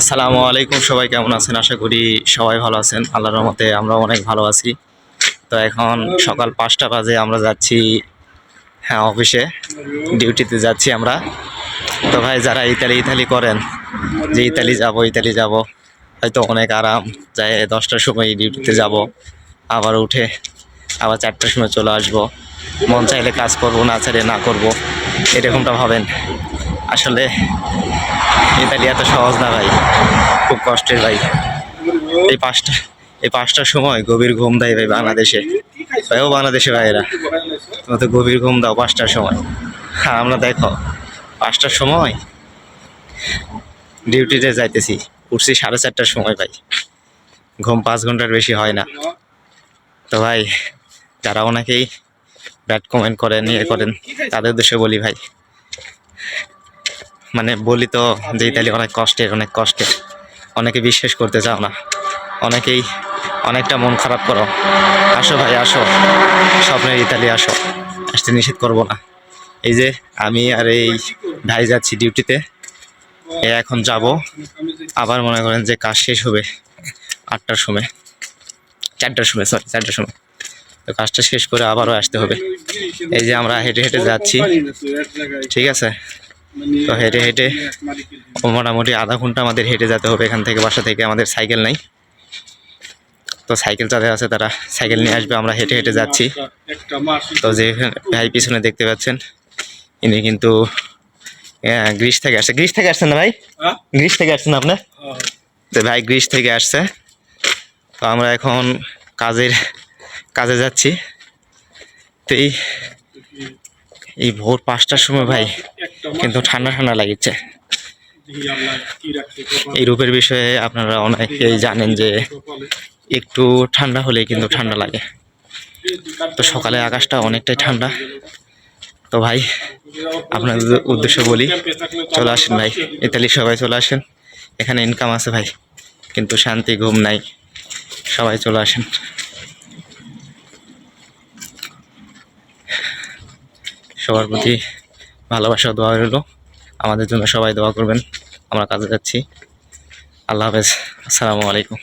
আসসালামু আলাইকুম সবাই, কেমন আছেন? আশা করি সবাই ভালো আছেন। আল্লাহর রহমতে আমরা অনেক ভালো আছি। তো এখন সকাল পাঁচটা বাজে, আমরা যাচ্ছি হ্যাঁ অফিসে। ডিউটিতে যাচ্ছি আমরা। তো ভাই, যারা ইতালি ইতালি করেন, যে ইতালি যাব ইতালি যাব, হয়তো অনেক আরাম। যায় দশটার সময় ডিউটিতে যাব, আবার উঠে আবার চারটার সময় চলে আসব। মন চাইলে কাজ করব, না চাইলে না করব, এরকমটা ভাবেন। আসলে ইতালি এত সহজ না ভাই। খুব কষ্টের ভাই। এই পাঁচটা এই পাঁচটার সময় গভীর ঘুম দেয় ভাই বাংলাদেশে। ভাই ও বাংলাদেশে ভাইয়েরা। তোমার তো গভীর ঘুম দাও পাঁচটার সময়। হ্যাঁ আমরা দেখো, পাঁচটার সময় ডিউটিতে যাইতেছি। উঠছি সাড়ে চারটার সময় ভাই। ঘুম পাঁচ ঘণ্টার বেশি হয় না। তো ভাই, যারা অনেকেই ব্যাড কমেন্ট করেন ইয়ে করেন, তাদের উদ্দেশ্যে বলি ভাই। মানে বলি তো যে ইতালি অনেক কষ্টের অনেক কষ্টের। অনেকে বিশ্বাস করতে চাও না। অনেকেই অনেকটা মন খারাপ করো। আসো ভাই আসো। স্বপ্নের ইতালি আসো। আসতে নিষেধ করব না। এই যে আমি আর এই ভাই যাচ্ছি ডিউটিতে। এ এখন যাব। আবার মনে করেন যে কাজ শেষ হবে আটটার সময়। চারটার সময় সরি চারটার সময়। তো কাজটা শেষ করে আবারও আসতে হবে। এই যে আমরা হেঁটে হেঁটে যাচ্ছি। ঠিক আছে? তো হেঁটে হেঁটে মোটামুটি আধা ঘণ্টা আমাদের হেঁটে যেতে হবে এখান থেকে বাসা থেকে। আমাদের সাইকেল নাই। তো সাইকেল যাদের আছে তারা সাইকেল নিয়ে আসবে আমরা হেঁটে হেঁটে যাচ্ছি। তো যে ভাই পিছনে দেখতে পাচ্ছেন ইনি কিন্তু গ্রিস থেকে আসছে। গ্রিস থেকে আসছেন না ভাই? গ্রিস থেকে আসছেন আপনার তো ভাই গ্রিস থেকে আসছে। তো আমরা এখন কাজের কাজে যাচ্ছি। তো এই এই ভোর পাঁচটার সময় ভাই কিন্তু ঠান্ডা ঠান্ডা লাগছে এই রূপের বিষয়ে আপনারা অনেকেই জানেন যে একটু ঠান্ডা হলেই কিন্তু ঠান্ডা লাগে। তো সকালে আকাশটা অনেকটাই ঠান্ডা। তো ভাই, আপনাদের উদ্দেশ্যে বলি, চলে আসেন ভাই, ইতালি সবাই চলে আসেন। এখানে ইনকাম আছে ভাই, কিন্তু শান্তি, ঘুম নাই, সবাই চলে আসেন। সবার প্রতি ভালোবাসা, দোয়া রইল। আমাদের জন্য সবাই দোয়া করবেন। আমরা কাজে যাচ্ছি। আল্লাহ হাফেজ। আসসালামু আলাইকুম।